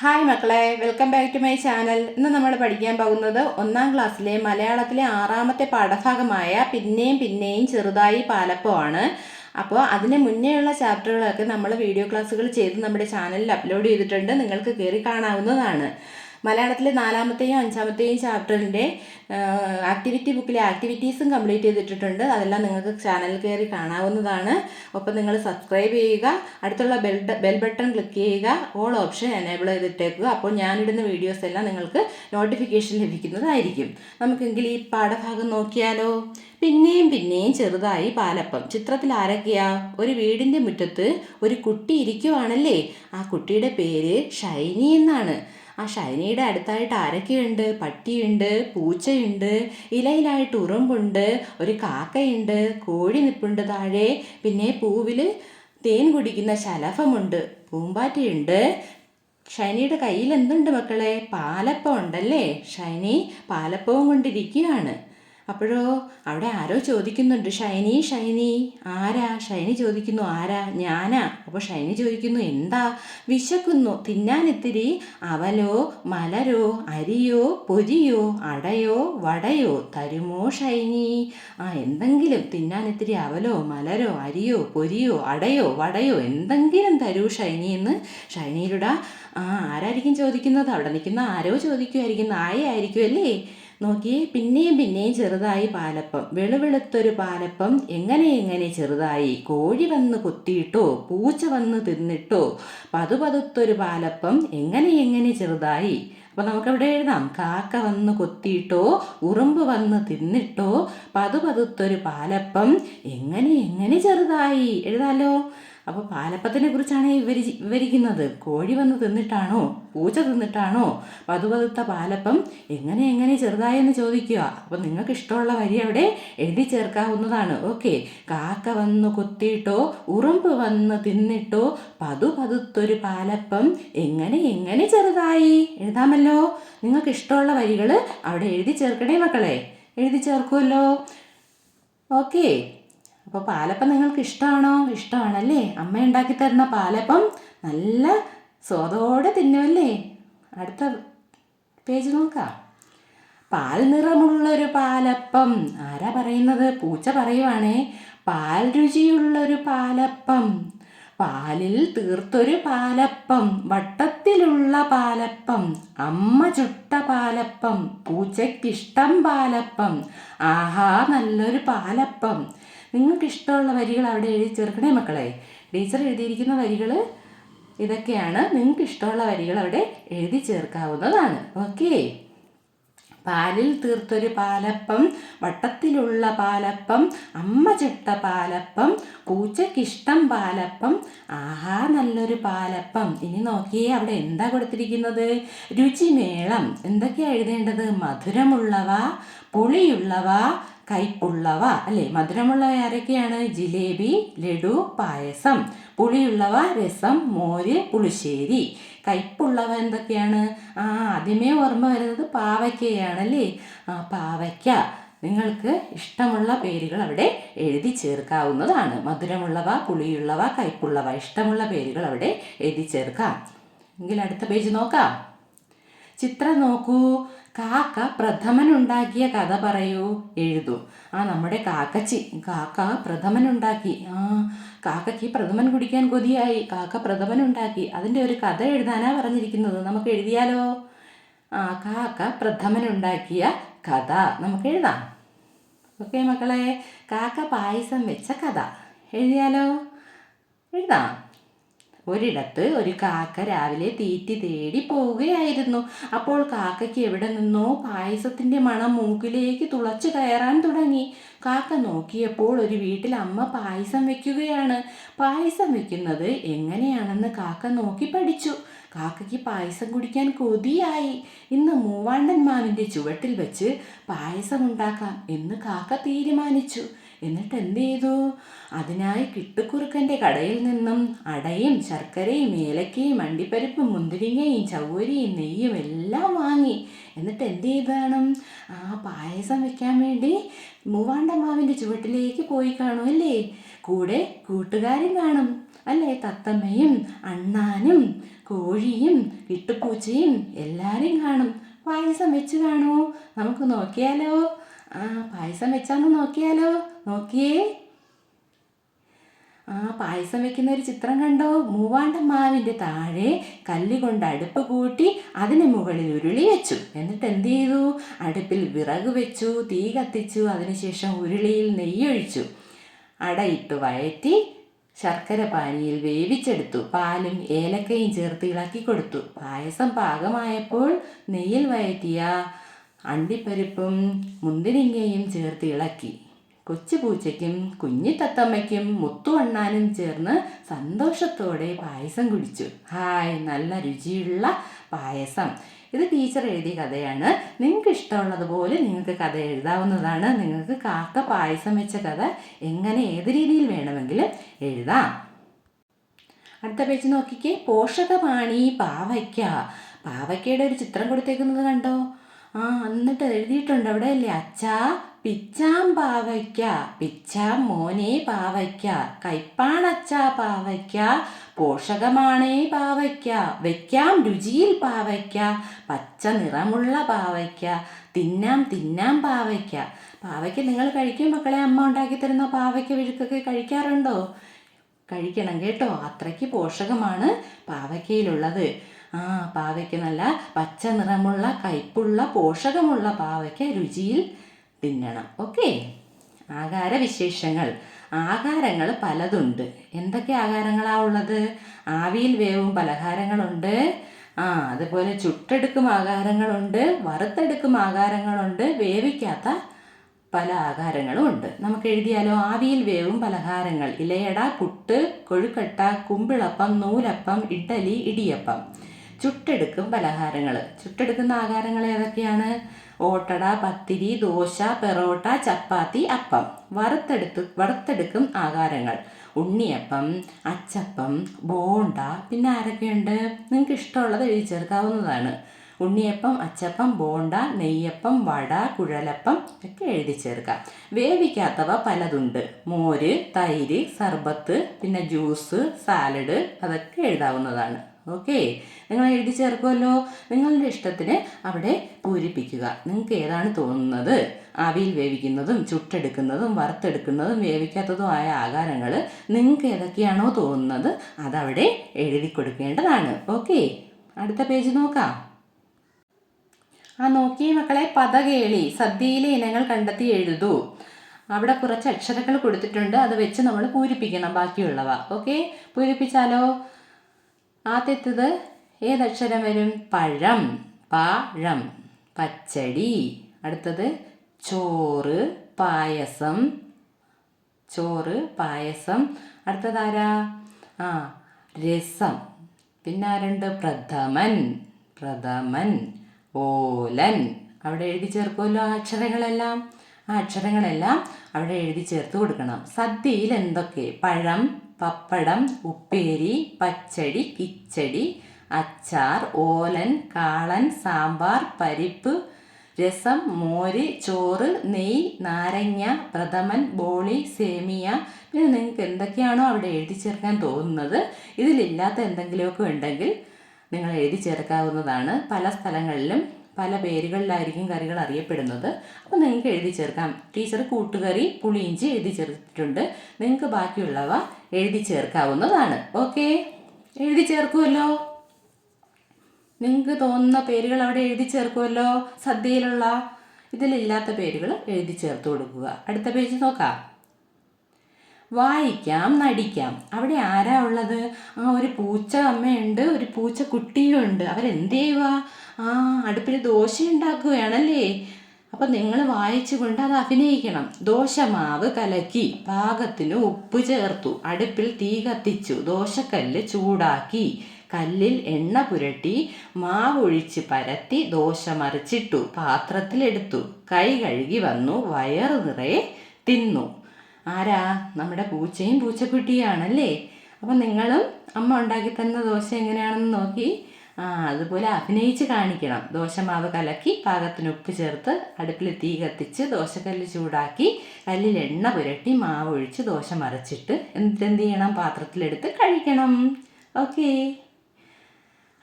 Hi മക്കളെ welcome back to my channel ഇന്ന് നമ്മൾ പഠിക്കാൻ പോകുന്നത് ഒന്നാം ക്ലാസ്സിലെ മലയാളത്തിലെ ആറാമത്തെ പാഠഭാഗമായ പിന്നെയും പിന്നെയും ചെറുതായി പാലപ്പമാണ് അപ്പോൾ അതിന് മുന്നേയുള്ള ചാപ്റ്ററുകളൊക്കെ നമ്മൾ വീഡിയോ ക്ലാസ്സുകൾ ചെയ്ത് നമ്മുടെ ചാനലിൽ അപ്ലോഡ് ചെയ്തിട്ടുണ്ട്. നിങ്ങൾക്ക് കയറി കാണാവുന്നതാണ്. മലയാളത്തിലെ നാലാമത്തെയും അഞ്ചാമത്തെയും ചാപ്റ്ററിന്റെ ആക്ടിവിറ്റി ബുക്കിലെ ആക്ടിവിറ്റീസും കംപ്ലീറ്റ് ചെയ്തിട്ടുണ്ട് അതെല്ലാം നിങ്ങൾക്ക് ചാനൽ കയറി കാണാവുന്നതാണ്. ഒപ്പം നിങ്ങൾ സബ്സ്ക്രൈബ് ചെയ്യുക അടുത്തുള്ള ബെൽ ബെൽ ബട്ടൺ ക്ലിക്ക് ചെയ്യുക ഓൾ ഓപ്ഷൻ എനേബിൾ ചെയ്തിട്ടേക്കുക. അപ്പോൾ ഞാനിടുന്ന വീഡിയോസ് എല്ലാം നിങ്ങൾക്ക് നോട്ടിഫിക്കേഷൻ ലഭിക്കുന്നതായിരിക്കും. നമുക്കെങ്കിൽ ഈ പാഠഭാഗം നോക്കിയാലോ? പിന്നെയും പിന്നെയും ചെറുതായി പാലപ്പം. ചിത്രത്തിൽ ആരൊക്കെയാ? ഒരു വീടിന്റെ മുറ്റത്ത് ഒരു കുട്ടി ഇരിക്കുവാണല്ലേ? ആ കുട്ടിയുടെ പേര് ഷൈനി എന്നാണ്. ആ ഷൈനയുടെ അടുത്തായിട്ട് ആരൊക്കെയുണ്ട് പട്ടിയുണ്ട് പൂച്ചയുണ്ട് ഇലയിലായിട്ട് ഉറുമ്പുണ്ട് ഒരു കാക്കയുണ്ട് കോഴി നിപ്പുണ്ട് താഴെ പിന്നെ പൂവിൽ തേൻ കുടിക്കുന്ന ശലഭമുണ്ട് പൂമ്പാറ്റയുണ്ട്. ഷൈനിയുടെ കയ്യിൽ എന്തുണ്ട് മക്കളെ? പാലപ്പം ഉണ്ടല്ലേ ഷൈനി പാലപ്പവും കൊണ്ടിരിക്കുകയാണ്. അപ്പോഴോ അവിടെ ആരോ ചോദിക്കുന്നുണ്ട്. ഷൈനി ഷൈനി. ആരാ? ഷൈനി ചോദിക്കുന്നു ആരാ? ഞാനാ. അപ്പോൾ ഷൈനി ചോദിക്കുന്നു എന്താ? വിശക്കുന്നു. തിന്നാൻ ഇത്തിരി അവലോ മലരോ അരിയോ പൊരിയോ അടയോ വടയോ തരുമോ ഷൈനി? ആ എന്തെങ്കിലും തിന്നാൻ ഇത്തിരി അവലോ മലരോ അരിയോ പൊരിയോ അടയോ വടയോ എന്തെങ്കിലും തരൂ ഷൈനി എന്ന് ഷൈനിയിലൂടെ ആ ആരായിരിക്കും ചോദിക്കുന്നത്? അവിടെ നിൽക്കുന്ന ആരോ ചോദിക്കുമായിരിക്കും. നായ ആയിരിക്കും അല്ലേ? നോക്കിയേ പിന്നെയും പിന്നെയും ചെറുതായി പാലപ്പം. വെളുവെളുത്തൊരു പാലപ്പം എങ്ങനെ എങ്ങനെ ചെറുതായി. കോഴി വന്ന് കൊത്തിയിട്ടോ പൂച്ച വന്ന് തിന്നിട്ടോ പതുപതുത്തൊരു പാലപ്പം എങ്ങനെ എങ്ങനെ ചെറുതായി. അപ്പോൾ നമുക്കവിടെ എഴുതാം. കാക്ക വന്ന് കൊത്തിയിട്ടോ ഉറുമ്പ് വന്ന് തിന്നിട്ടോ പതുപതുത്തൊരു പാലപ്പം എങ്ങനെ എങ്ങനെ ചെറുതായി. എഴുതാലോ? അപ്പോൾ പാലപ്പത്തിനെ കുറിച്ചാണ് വിവരി വിവരിക്കുന്നത്. കോഴി വന്ന് തിന്നിട്ടാണോ? പൂച്ച തിന്നിട്ടാണോ? പതുപതുത്ത പാലപ്പം എങ്ങനെ എങ്ങനെ ചെറുതായെന്ന് ചോദിക്കുക. അപ്പോൾ നിങ്ങൾക്ക് ഇഷ്ടമുള്ള വരി അവിടെ എഴുതി ചേർക്കാവുന്നതാണ്. ഓക്കെ. കാക്ക വന്ന് കൊത്തിയിട്ടോ ഉറുമ്പ് വന്ന് തിന്നിട്ടോ പതുപതുത്തൊരു പാലപ്പം എങ്ങനെ എങ്ങനെ ചെറുതായി? എഴുതാമല്ലോ. നിങ്ങൾക്ക് ഇഷ്ടമുള്ള വരികൾ അവിടെ എഴുതി ചേർക്കണേ മക്കളെ. എഴുതി ചേർക്കുമല്ലോ ഓക്കേ. അപ്പോൾ പാലപ്പം നിങ്ങൾക്ക് ഇഷ്ടമാണോ ഇഷ്ടമാണല്ലേ അമ്മ ഉണ്ടാക്കി തരുന്ന പാലപ്പം നല്ല സ്വാദോടെ തിന്നുമല്ലേ അടുത്ത പേജ് നോക്കാം. പാൽ നിറമുള്ളൊരു പാലപ്പം. ആരാ പറയുന്നത്? പൂച്ച പറയുവാണേ. പാൽ രുചിയുള്ളൊരു പാലപ്പം. പാലിൽ തീർത്തൊരു പാലപ്പം. വട്ടത്തിലുള്ള പാലപ്പം. അമ്മ ചുട്ട പാലപ്പം. പൂച്ചയ്ക്കിഷ്ടം പാലപ്പം. ആഹാ നല്ലൊരു പാലപ്പം. നിങ്ങൾക്ക് ഇഷ്ടമുള്ള വരികൾ അവിടെ എഴുതി ചേർക്കണേ മക്കളെ. ടീച്ചർ എഴുതിയിരിക്കുന്ന വരികൾ ഇതൊക്കെയാണ് നിങ്ങൾക്ക് ഇഷ്ടമുള്ള വരികൾ അവിടെ എഴുതി ചേർക്കാവുന്നതാണ്. ഓക്കേ. പാലിൽ തീർത്തൊരു പാലപ്പം വട്ടത്തിലുള്ള പാലപ്പം അമ്മ ചുട്ട പാലപ്പം പൂച്ചക്കിഷ്ടം പാലപ്പം ആഹാ നല്ലൊരു പാലപ്പം. ഇനി നോക്കിയേ അവിടെ എന്താ കൊടുത്തിരിക്കുന്നത്? രുചിമേളം. എന്തൊക്കെയാണ് എഴുതേണ്ടത്? മധുരമുള്ളവ പുളിയുള്ളവ കയ്പുള്ളവ അല്ലേ? മധുരമുള്ളവ ആരൊക്കെയാണ്? ജിലേബി ലഡു പായസം. പുളിയുള്ളവ രസം മോര് പുളിശ്ശേരി. കയ്പുള്ളവ എന്തൊക്കെയാണ്? ആ ആദ്യമേ ഓർമ്മ വരുന്നത് പാവയ്ക്കയാണല്ലേ ആ പാവയ്ക്ക. നിങ്ങൾക്ക് ഇഷ്ടമുള്ള പേരുകൾ അവിടെ എഴുതി ചേർക്കാവുന്നതാണ്. മധുരമുള്ളവ പുളിയുള്ളവ കയ്പുള്ളവ ഇഷ്ടമുള്ള പേരുകൾ അവിടെ എഴുതി ചേർക്കാം. എങ്കിൽ അടുത്ത പേജ് നോക്കാം. ചിത്രം നോക്കൂ. കാക്ക പ്രഥമനുണ്ടാക്കിയ കഥ പറയൂ. എഴുതൂ. ആ നമ്മുടെ കാക്കച്ചി. കാക്ക പ്രഥമനുണ്ടാക്കി. ആ കാക്കയ്ക്ക് പ്രഥമൻ കുടിക്കാൻ കൊതിയായി. കാക്ക പ്രഥമനുണ്ടാക്കി. അതിന്റെ ഒരു കഥ എഴുതാനാ പറഞ്ഞിരിക്കുന്നത്. നമുക്ക് എഴുതിയാലോ? ആ കാക്ക പ്രഥമനുണ്ടാക്കിയ കഥ. നമുക്ക് എഴുതാം. ഓക്കെ മക്കളെ. കാക്ക പായസം വെച്ച കഥ. എഴുതിയാലോ? എഴുതാം. ഒരിടത്ത് ഒരു കാക്ക രാവിലെ തീറ്റി തേടി പോവുകയായിരുന്നു. അപ്പോൾ കാക്കയ്ക്ക് എവിടെ നിന്നോ പായസത്തിന്റെ മണം മൂക്കിലേക്ക് തുളച്ചു കയറാൻ തുടങ്ങി. കാക്ക നോക്കിയപ്പോൾ ഒരു വീട്ടിൽ അമ്മ പായസം വെക്കുകയാണ്. പായസം വെക്കുന്നത് എങ്ങനെയാണെന്ന് കാക്ക നോക്കി പഠിച്ചു. കാക്കയ്ക്ക് പായസം കുടിക്കാൻ കൊതിയായി. ഇന്ന് മൂവാണ്ടൻ മാവിന്റെ ചുവട്ടിൽ വെച്ച് പായസം ഉണ്ടാക്കാം എന്ന് കാക്ക തീരുമാനിച്ചു. എന്നിട്ട് എന്ത് ചെയ്തു അതിനായി കിട്ടുക്കുറുക്കന്റെ കടയിൽ നിന്നും അടയും ശർക്കരയും ഏലക്കയും അണ്ടിപ്പരിപ്പും മുന്തിരിങ്ങയും ചവ്വരിയും നെയ്യും എല്ലാം വാങ്ങി. എന്നിട്ട് എന്ത് ചെയ്താണ് ആ പായസം വെക്കാൻ വേണ്ടി മൂവാണ്ടമാവിന്റെ ചുവട്ടിലേക്ക് പോയി കാണും അല്ലേ കൂടെ കൂട്ടുകാരും കാണും. അല്ലേ? തത്തമ്മയും അണ്ണാനും കോഴിയും കിട്ടുപൂച്ചയും എല്ലാവരും കാണും. പായസം വെച്ച് കാണൂ. നമുക്ക് നോക്കിയാലോ? ആ പായസം വെച്ചാന്ന് നോക്കിയാലോ? നോക്കിയേ. ആ പായസം വെക്കുന്ന ഒരു ചിത്രം കണ്ടോ? മൂവാണ്ട മാവിന്റെ താഴെ കല്ല് കൊണ്ട് അടുപ്പ് കൂട്ടി അതിന് മുകളിൽ ഉരുളി വെച്ചു. എന്നിട്ട് എന്ത് ചെയ്തു? അടുപ്പിൽ വിറക് വെച്ചു തീ കത്തിച്ചു അതിനുശേഷം ഉരുളിയിൽ നെയ്യൊഴിച്ചു. അടയിട്ട് വയറ്റി ശർക്കര പാനിയിൽ വേവിച്ചെടുത്തു. പാലും ഏലക്കയും ചേർത്ത് ഇളക്കി കൊടുത്തു. പായസം പാകമായപ്പോൾ നെയ്യിൽ വഴറ്റിയ അണ്ടിപ്പരിപ്പും മുന്തിരിങ്ങയും ചേർത്ത് ഇളക്കി. കൊച്ചു പൂച്ചയ്ക്കും കുഞ്ഞി തത്തമ്മയ്ക്കും മുത്തുവണ്ണാനും ചേർന്ന് സന്തോഷത്തോടെ പായസം കുടിച്ചു. ഹായ് നല്ല രുചിയുള്ള പായസം. ഇത് ടീച്ചർ എഴുതിയ കഥയാണ്. നിങ്ങൾക്ക് ഇഷ്ടമുള്ളതുപോലെ നിങ്ങൾക്ക് കഥ എഴുതാവുന്നതാണ്. നിങ്ങൾക്ക് കാക്ക പായസം വെച്ച കഥ എങ്ങനെ ഏത് രീതിയിൽ വേണമെങ്കിലും എഴുതാം. അടുത്ത പേജ് നോക്കിക്കേ. പോഷകപാണി പാവയ്ക്ക. പാവയ്ക്കയുടെ ഒരു ചിത്രം കൊടുത്തേക്കുന്നത് കണ്ടോ? ആ എന്നിട്ട് എഴുതിയിട്ടുണ്ട് അവിടെ അല്ലേ അച്ഛാ പിച്ചാം പാവയ്ക്ക പിച്ചാം മോനെ പാവയ്ക്ക കൈപ്പാണച്ച പാവയ്ക്ക പോഷകമാണേ പാവയ്ക്ക വയ്ക്കാം രുചിയിൽ പാവയ്ക്ക പച്ച നിറമുള്ള പാവയ്ക്ക തിന്നാം തിന്നാം പാവയ്ക്ക. പാവയ്ക്ക നിങ്ങൾ കഴിക്കും മക്കളെ അമ്മ ഉണ്ടാക്കി തരുന്ന പാവയ്ക്ക വിഴുക്കൊക്കെ കഴിക്കാറുണ്ടോ? കഴിക്കണം കേട്ടോ അത്രയ്ക്ക് പോഷകമാണ് പാവയ്ക്കയിലുള്ളത്. ആ പാവയ്ക്ക് നല്ല പച്ച നിറമുള്ള കയ്പുള്ള പോഷകമുള്ള പാവയ്ക്ക് രുചിയിൽ തിന്നണം. ഓക്കെ? ആഹാരവിശേഷങ്ങൾ ആകാരങ്ങൾ പലതുണ്ട്. എന്തൊക്കെ ആകാരങ്ങളാ ഉള്ളത്? ആവിയിൽ വേവും പലഹാരങ്ങളുണ്ട്. ആ അതുപോലെ ചുട്ടെടുക്കും ആകാരങ്ങളുണ്ട്. വറുത്തെടുക്കും ആകാരങ്ങളുണ്ട്. വേവിക്കാത്ത പല ആകാരങ്ങളും ഉണ്ട്. നമുക്ക് എഴുതിയാലോ? ആവിയിൽ വേവും പലഹാരങ്ങൾ. ഇലയട പുട്ട് കൊഴുക്കട്ട കുമ്പിളപ്പം നൂലപ്പം ഇഡ്ഡലി ഇടിയപ്പം. ചുട്ടെടുക്കും പലഹാരങ്ങൾ ചുട്ടെടുക്കുന്ന ആഹാരങ്ങൾ ഏതൊക്കെയാണ്? ഓട്ടട പത്തിരി ദോശ പെറോട്ട ചപ്പാത്തി അപ്പം. വറുത്തെടുത്ത് വറുത്തെടുക്കും ആഹാരങ്ങൾ. ഉണ്ണിയപ്പം അച്ചപ്പം ബോണ്ട പിന്നെ ആരൊക്കെയുണ്ട്? നിങ്ങൾക്ക് ഇഷ്ടമുള്ളത് എഴുതി ചേർക്കാവുന്നതാണ്. ഉണ്ണിയപ്പം അച്ചപ്പം ബോണ്ട നെയ്യപ്പം വട കുഴലപ്പം ഒക്കെ എഴുതി ചേർക്കാം. വേവിക്കാത്തവ പലതുണ്ട്. മോര് തൈര് സർബത്ത് പിന്നെ ജ്യൂസ് സാലഡ് അതൊക്കെ എഴുതാവുന്നതാണ്. ഓക്കെ. നിങ്ങൾ എഴുതി ചേർക്കുമല്ലോ നിങ്ങളുടെ ഇഷ്ടത്തിന് അവിടെ പൂരിപ്പിക്കുക. നിങ്ങൾക്ക് ഏതാണ് തോന്നുന്നത്? ആവിയിൽ വേവിക്കുന്നതും ചുട്ടെടുക്കുന്നതും വറുത്തെടുക്കുന്നതും വേവിക്കാത്തതും ആയ ആകാരങ്ങൾ നിങ്ങൾക്ക് ഏതൊക്കെയാണോ തോന്നുന്നത് അതവിടെ എഴുതി കൊടുക്കേണ്ടതാണ്. ഓക്കെ. അടുത്ത പേജ് നോക്കാം. ആ നോക്കിയ മക്കളെ പദകേളി സദ്യയിലെ ഇനങ്ങൾ കണ്ടെത്തി എഴുതൂ. അവിടെ കുറച്ച് അക്ഷരങ്ങൾ കൊടുത്തിട്ടുണ്ട്. അത് വെച്ച് നമ്മൾ പൂരിപ്പിക്കണം ബാക്കിയുള്ളവ. ഓക്കെ? പൂരിപ്പിച്ചാലോ? ആദ്യത്തേത് ഏതക്ഷരം വരും? പഴം പഴം പച്ചടി. അടുത്തത് ചോറ് പായസം ചോറ് പായസം. അടുത്തതാരാ ആ രസം. പിന്നെ ആരുണ്ട്? പ്രഥമൻ പ്രഥമൻ ഓലൻ. അവിടെ എഴുതി ചേർക്കുമല്ലോ ആ അക്ഷരങ്ങളെല്ലാം? ആ അക്ഷരങ്ങളെല്ലാം അവിടെ എഴുതി ചേർത്ത് കൊടുക്കണം. സദ്യയിൽ എന്തൊക്കെ? പഴം പപ്പടം ഉപ്പേരി പച്ചടി കിച്ചടി അച്ചാർ ഓലൻ കാളൻ സാമ്പാർ പരിപ്പ് രസം മോര് ചോറ് നെയ് നാരങ്ങ പ്രഥമൻ ബോളി സേമിയ. പിന്നെ നിങ്ങൾക്ക് എന്തൊക്കെയാണോ അവിടെ എഴുതി ചേർക്കാൻ തോന്നുന്നത് ഇതിലില്ലാത്ത എന്തെങ്കിലുമൊക്കെ ഉണ്ടെങ്കിൽ നിങ്ങൾ എഴുതി ചേർക്കാവുന്നതാണ്. പല സ്ഥലങ്ങളിലും പല പേരുകളിലായിരിക്കും കറികൾ അറിയപ്പെടുന്നത്. അപ്പോൾ നിങ്ങൾക്ക് എഴുതി ചേർക്കാം. ടീച്ചർ കൂട്ടുകറി പുളിയിഞ്ചി എഴുതി ചേർത്തിട്ടുണ്ട്. നിങ്ങൾക്ക് ബാക്കിയുള്ളവ എഴുതി ചേർക്കാവുന്നതാണ്. ഓക്കെ? എഴുതി ചേർക്കുമല്ലോ നിങ്ങൾക്ക് തോന്നുന്ന പേരുകൾ അവിടെ എഴുതി ചേർക്കുമല്ലോ സദ്യയിലുള്ള ഇതിലില്ലാത്ത പേരുകൾ എഴുതി ചേർത്ത് കൊടുക്കുക. അടുത്ത പേജ് നോക്കാം. വായിക്കാം നടിക്കാം. അവിടെ ആരാ ഉള്ളത്? ആ ഒരു പൂച്ച അമ്മയുണ്ട് ഒരു പൂച്ച കുട്ടിയും ഉണ്ട് അവരെന്ത് ചെയ്യുക ആ അടുപ്പിൽ ദോശ ഉണ്ടാക്കുകയാണല്ലേ? അപ്പം നിങ്ങൾ വായിച്ചുകൊണ്ട് അത് അഭിനയിക്കണം. ദോശമാവ് കലക്കി പാകത്തിന് ഉപ്പ് ചേർത്തു അടുപ്പിൽ തീ കത്തിച്ചു ദോശക്കല്ല് ചൂടാക്കി കല്ലിൽ എണ്ണ പുരട്ടി മാവൊഴിച്ച് പരത്തി ദോശ മറിച്ചിട്ടു പാത്രത്തിലെടുത്തു കൈ കഴുകി വന്നു വയറു നിറയെ തിന്നു. ആരാ? നമ്മുടെ പൂച്ചയും പൂച്ചക്കുട്ടിയാണല്ലേ അപ്പം നിങ്ങളും അമ്മ ഉണ്ടാക്കി തന്ന ദോശ എങ്ങനെയാണെന്ന് നോക്കി. അതുപോലെ അഭിനയിച്ച് കാണിക്കണം. ദോശമാവ് കലക്കി പാകത്തിന് ഉപ്പ് ചേർത്ത് അടുപ്പിൽ തീ കത്തിച്ച് ദോശക്കല്ല് ചൂടാക്കി കല്ലിൽ എണ്ണ പുരട്ടി മാവ് ഒഴിച്ച് ദോശ മറച്ചിട്ട് എന്തെന്ത് എന്ത് ചെയ്യണം? പാത്രത്തിലെടുത്ത് കഴിക്കണം. ഓക്കേ.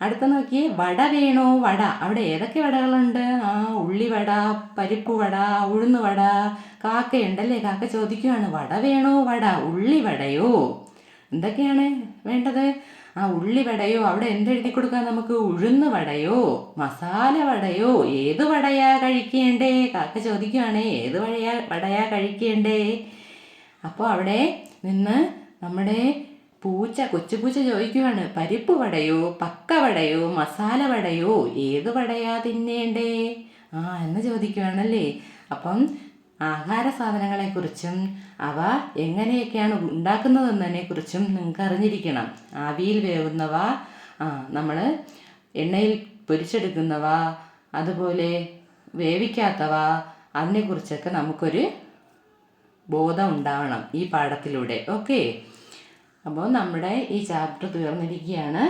അടുത്ത നോക്കിയേ വട വേണോ? വട. അവിടെ ഏതൊക്കെ വടകളുണ്ട്? ആ ഉള്ളിവട പരിപ്പ് വട ഉഴുന്ന് വട കാക്കയുണ്ടല്ലേ? കാക്ക ചോദിക്കുവാണ് വട വേണോ? വട. ഉള്ളിവടയോ എന്തൊക്കെയാണ് വേണ്ടത്? ആ ഉള്ളി വടയോ അവിടെ എന്തെഴുതി കൊടുക്കാൻ നമുക്ക് ഉഴുന്ന് വടയോ മസാല വടയോ ഏത് വടയാ കഴിക്കേണ്ടേ? കാക്ക ചോദിക്കുവാണേ ഏത് വടയാ വടയാ കഴിക്കേണ്ടേ? അപ്പോൾ അവിടെ നിന്ന് നമ്മുടെ പൂച്ച കൊച്ചു പൂച്ച ചോദിക്കുവാണ് പരിപ്പ് വടയോ പക്ക വടയോ മസാല വടയോ ഏത് വടയാ തിന്നേണ്ടേ? ആ എന്ന് ചോദിക്കുവാണല്ലേ. അപ്പം ആഹാര സാധനങ്ങളെക്കുറിച്ചും അവ എങ്ങനെയൊക്കെയാണ് ഉണ്ടാക്കുന്നതെന്നതിനെ കുറിച്ചും നിങ്ങൾക്ക് അറിഞ്ഞിരിക്കണം ആവിയിൽ വേവുന്നവ നമ്മൾ എണ്ണയിൽ പൊരിച്ചെടുക്കുന്നവ അതുപോലെ വേവിക്കാത്തവ അതിനെക്കുറിച്ചൊക്കെ നമുക്കൊരു ബോധം ഉണ്ടാവണം ഈ പാഠത്തിലൂടെ. ഓക്കെ? അപ്പോൾ നമ്മുടെ ഈ ചാപ്റ്റർ തീർന്നിരിക്കുകയാണ്.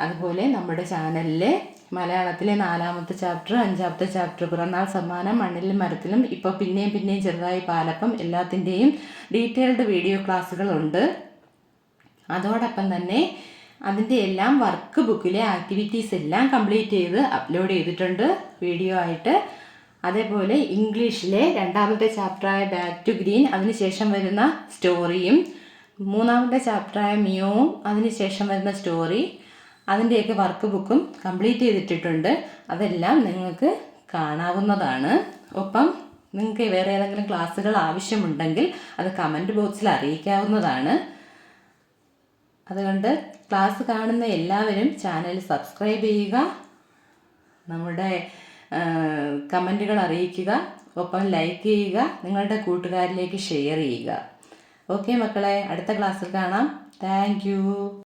അതുപോലെ നമ്മുടെ ചാനലിൽ മലയാളത്തിലെ നാലാമത്തെ ചാപ്റ്റർ അഞ്ചാമത്തെ ചാപ്റ്റർ പിറന്നാൾ സമ്മാനം മണ്ണിലും മരത്തിലും ഇപ്പോൾ പിന്നെയും പിന്നെയും ചെറുതായി പാലപ്പം എല്ലാത്തിന്റെയും ഡീറ്റെയിൽഡ് വീഡിയോ ക്ലാസ്സുകളുണ്ട് അതോടൊപ്പം തന്നെ അതിന്റെ എല്ലാം വർക്ക് ബുക്കിലെ ആക്ടിവിറ്റീസ് എല്ലാം കംപ്ലീറ്റ് ചെയ്ത് അപ്ലോഡ് ചെയ്തിട്ടുണ്ട്. വീഡിയോ ആയിട്ട്. അതേപോലെ ഇംഗ്ലീഷിലെ രണ്ടാമത്തെ ചാപ്റ്ററായ ബാക്ക് ടു ഗ്രീൻ അതിനുശേഷം വരുന്ന സ്റ്റോറിയും മൂന്നാമത്തെ ചാപ്റ്ററായ മിയോവും അതിനുശേഷം വരുന്ന സ്റ്റോറി അതിന്റെയൊക്കെ വർക്ക് ബുക്കും കംപ്ലീറ്റ് ചെയ്തിട്ടിട്ടുണ്ട്. അതെല്ലാം നിങ്ങൾക്ക് കാണാവുന്നതാണ്. ഒപ്പം നിങ്ങൾക്ക് വേറെ ഏതെങ്കിലും ക്ലാസ്സുകൾ ആവശ്യമുണ്ടെങ്കിൽ അത് കമന്റ് ബോക്സിൽ അറിയിക്കാവുന്നതാണ്. അതുകൊണ്ട് ക്ലാസ് കാണുന്ന എല്ലാവരും ചാനൽ സബ്സ്ക്രൈബ് ചെയ്യുക നമ്മുടെ കമന്റുകൾ അറിയിക്കുക ഒപ്പം ലൈക്ക് ചെയ്യുക നിങ്ങളുടെ കൂട്ടുകാരിലേക്ക് ഷെയർ ചെയ്യുക. ഓക്കെ മക്കളെ അടുത്ത ക്ലാസ്സിൽ കാണാം. താങ്ക്